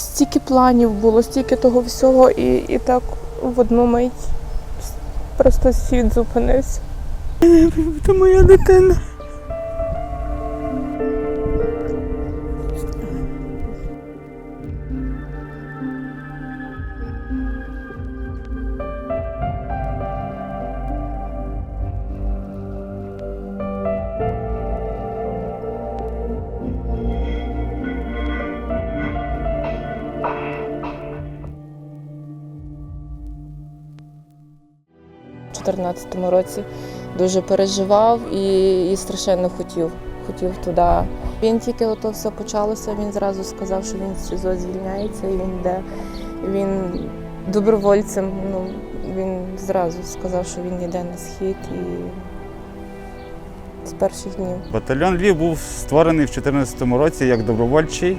стільки планів було, стільки того всього, і, і так в одну мить просто світ зупинився. Це моя дитина. 2014 році дуже переживав і, і страшенно хотів. Хотів туди. Він тільки ото все почалося, він зразу сказав, що він з СІЗО звільняється і він йде. Він добровольцем. Ну, він зразу сказав, що він йде на схід і з перших днів. Батальйон Львів був створений в 2014 році як добровольчий.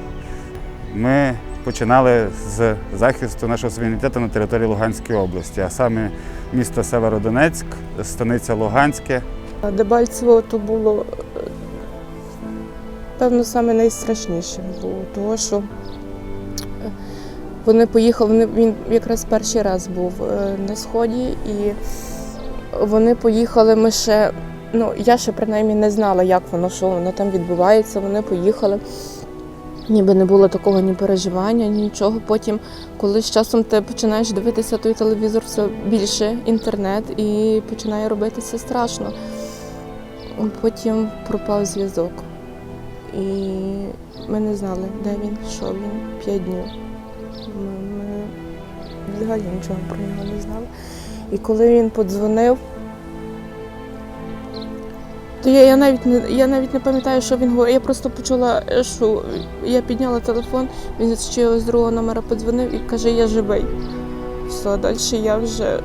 Ми починали з захисту нашого суверенітету на території Луганської області, а саме місто Северодонецьк, станиця Луганське. Дебальцево то було е, певно саме найстрашніше було, тому що е, вони поїхали, він якраз перший раз був е, на сході, і вони поїхали. Ми ще, ну я ще принаймні не знала, як воно, що воно там відбувається. Вони поїхали. Ніби не було такого ні переживання, нічого. Потім, коли з часом ти починаєш дивитися той телевізор, все більше інтернет і починає робитися страшно. Потім пропав зв'язок. І ми не знали, де він, що він, п'ять днів. Ми, ми взагалі нічого про нього не знали. І коли він подзвонив, то я, я, навіть не, я навіть не пам'ятаю, що він говорив. Я просто почула, е, що я підняла телефон, він ще з другого номера подзвонив і каже, я живий. Все, далі я вже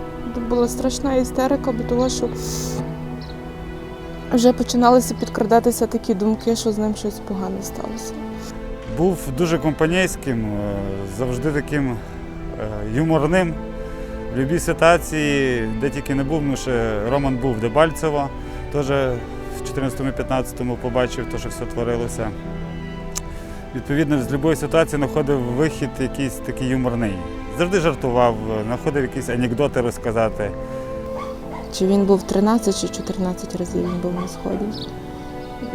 була страшна істерика, бо того, що вже починалися підкрадатися такі думки, що з ним щось погане сталося. Був дуже компанійським, е, завжди таким е, юморним. В будь-якій ситуації, де тільки не був, ну ще Роман був в Дебальцево, теж 14-15 побачив те, що все творилося. Відповідно, з будь-якої ситуації знаходив вихід якийсь такий юморний. Завжди жартував, знаходив якісь анекдоти розказати. Чи він був 13 чи 14 разів він був на сході.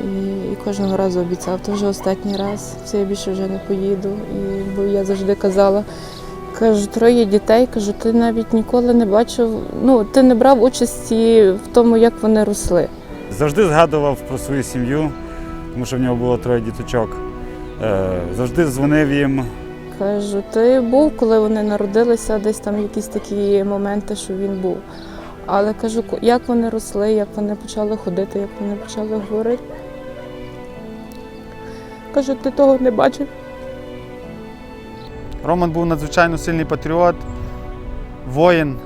І, і кожного разу обіцяв, то вже останній раз, все я більше вже не поїду. І, бо я завжди казала, кажу, троє дітей, кажу, ти навіть ніколи не бачив, ну, ти не брав участі в тому, як вони росли. Завжди згадував про свою сім'ю, тому що в нього було троє діточок. Е, Завжди дзвонив їм. Кажу, ти був, коли вони народилися, десь там якісь такі моменти, що він був. Але кажу, як вони росли, як вони почали ходити, як вони почали говорити. Кажу, ти того не бачив. Роман був надзвичайно сильний патріот, воїн,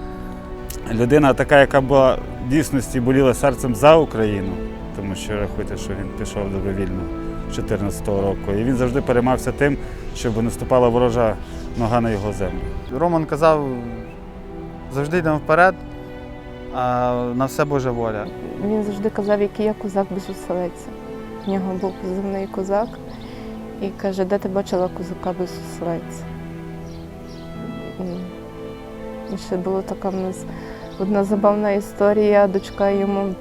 людина така, яка була дійсності боліла серцем за Україну, тому що рахуйте, що він пішов добровільно 2014 року. І він завжди переймався тим, щоб не ступала ворожа нога на його землю. Роман казав, завжди йдемо вперед, а на все Божа воля. Він завжди казав, який я козак без оселедця. В нього був позивний козак і каже, де ти бачила козака без оселедця? І- І ще була така в нас одна забавна історія. Дочка йому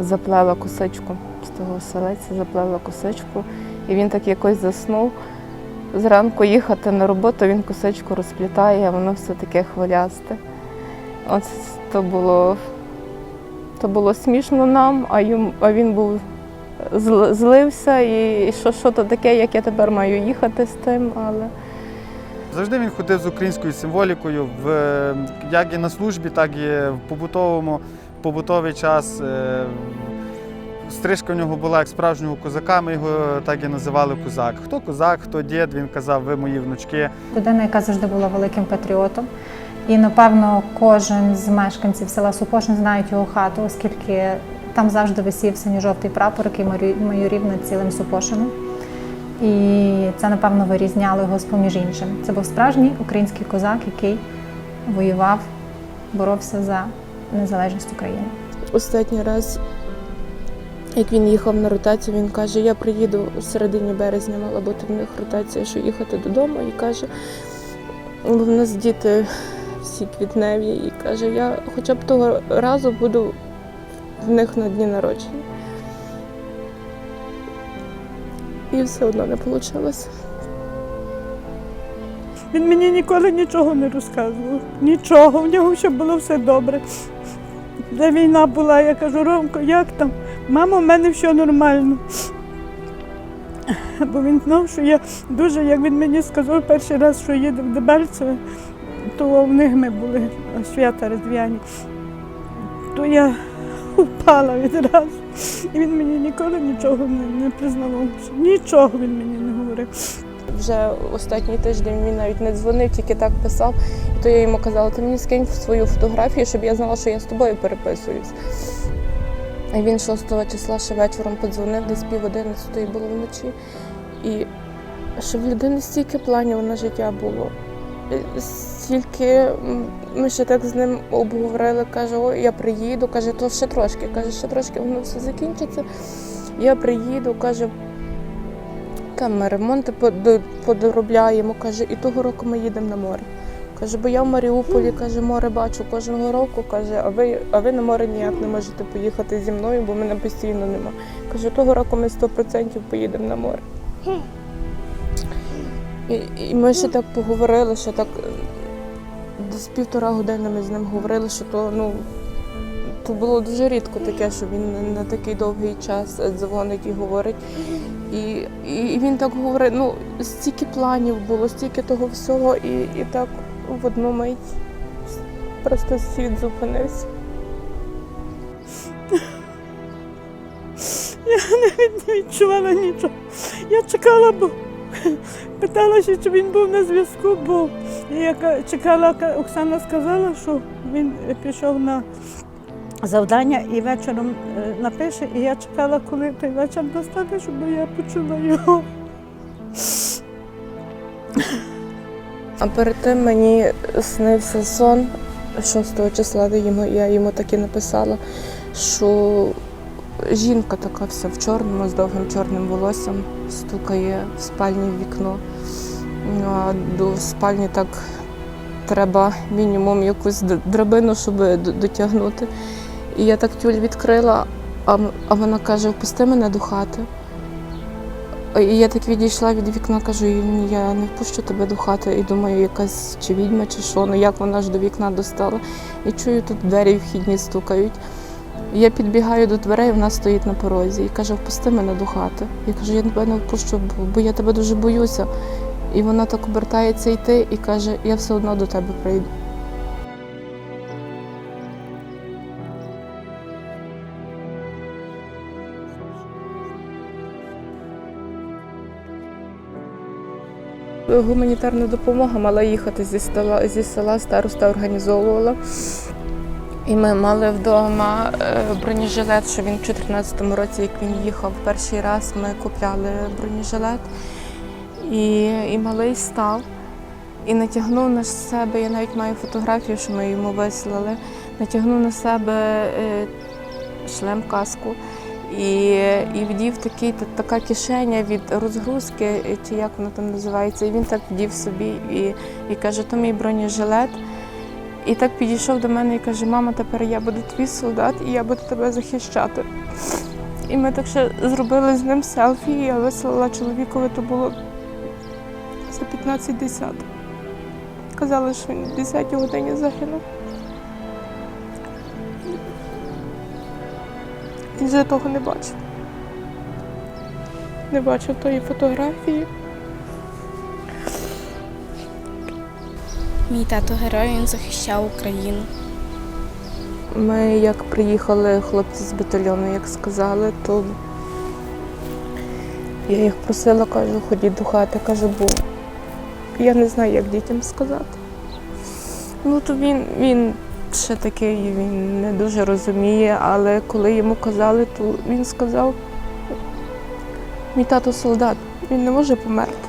заплела косичку з того оселедця, заплела косичку, і він так якось заснув. Зранку їхати на роботу, він косичку розплітає, а воно все таке хвилясте. От то було то було смішно нам, а, йому, а він був злився і що, що то таке, як я тепер маю їхати з тим, але Завжди він ходив з українською символікою, в, як і на службі, так і в побутовому, побутовий час. Е, Стрижка в нього була як справжнього козака, ми його так і називали козак. Хто козак, хто дід, він казав, ви мої внучки. Людина, яка завжди була великим патріотом. І, напевно, кожен з мешканців села Супошин знають його хату, оскільки там завжди висів синьо-жовтий прапор, який майорів над цілим Супошином. І це, напевно, вирізняло його з поміж іншим. Це був справжній український козак, який воював, боровся за незалежність України. останній раз Як він їхав на ротацію, він каже, я приїду в середині березня, мала бути в них ротація, що їхати додому. І каже, бо в нас діти всі квітневі, і каже, я хоча б того разу буду в них на дні народження. І все одно не вийшло. Він мені ніколи нічого не розказував. Нічого, в нього все було все добре. Де війна була, я кажу, Ромко, як там? Мамо, в мене все нормально. Бо він знав, що я дуже, як він мені сказав перший раз, що їде в Дебальцеве, то в них ми були свята різдвяні. То я впала відразу. І він мені ніколи нічого не, не признавався. Нічого він мені не говорив. Вже останній тиждень він навіть не дзвонив, тільки так писав. І То я йому казала, ти мені скинь свою фотографію, щоб я знала, що я з тобою переписуюсь. І він 6 числа ще вечором подзвонив, десь пів одинадцятої було вночі. І що в людини стільки планів на життя було. М, ми ще так з ним обговорили, каже, ой, я приїду, каже, то ще трошки. Каже, ще трошки воно все закінчиться. Я приїду, каже, ми ремонти подо- подоробляємо, каже, і того року ми їдемо на море. Каже, бо я в Маріуполі, каже, море бачу кожного року, каже, а ви, а ви на море ніяк не можете поїхати зі мною, бо мене постійно нема. Каже, того року ми 100% поїдемо на море. І, і ми ще так поговорили, що так е, десь півтора години ми з ним говорили, що то, ну, то було дуже рідко таке, що він на такий довгий час дзвонить і говорить. І, і, він так говорить, ну, стільки планів було, стільки того всього, і, і так в одну мить просто світ зупинився. Я не відчувала нічого. Я чекала, бо питалася, чи він був на зв'язку, бо я чекала, Оксана сказала, що він пішов на завдання і вечором е, напише, і я чекала, коли той вечір настане, щоб я почула його. А перед тим мені снився сон 6 числа, де я йому так і написала, що жінка така вся в чорному, з довгим чорним волоссям, стукає в спальні в вікно. Ну, а до спальні так треба мінімум якусь драбину, щоб дотягнути. І я так тюль відкрила, а, вона каже, впусти мене до хати. І я так відійшла від вікна, кажу, я не впущу тебе до хати. І думаю, якась чи відьма, чи що, ну як вона ж до вікна достала. І чую, тут двері вхідні стукають. Я підбігаю до дверей, вона стоїть на порозі і каже, впусти мене до хати. Я кажу, я тебе не впущу, бо- я тебе дуже боюся. І вона так обертається йти і каже, я все одно до тебе прийду. Гуманітарна допомога мала їхати зі села, зі села староста організовувала. І ми мали вдома е, бронежилет, що він в 2014 році, як він їхав перший раз, ми купляли бронежилет. І, і малий став і натягнув на себе. Я навіть маю фотографію, що ми йому вислали. Натягнув на себе е, шлем каску і, і вдів такий, така кишеня від розгрузки, чи як воно там називається. І він так вдів собі і, і каже, то мій бронежилет. І так підійшов до мене і каже, мама, тепер я буду твій солдат і я буду тебе захищати. І ми так ще зробили з ним селфі, і я вислала чоловікові, то було за 15 10. Казали, що він в 10 годині загинув. І вже того не бачив. Не бачив тої фотографії. Мій тато герой, він захищав Україну. Ми як приїхали хлопці з батальйону, як сказали, то я їх просила, кажу, ходіть до хати, кажу, бо я не знаю, як дітям сказати. Ну, то він, він ще такий, він не дуже розуміє, але коли йому казали, то він сказав, мій тато солдат, він не може померти.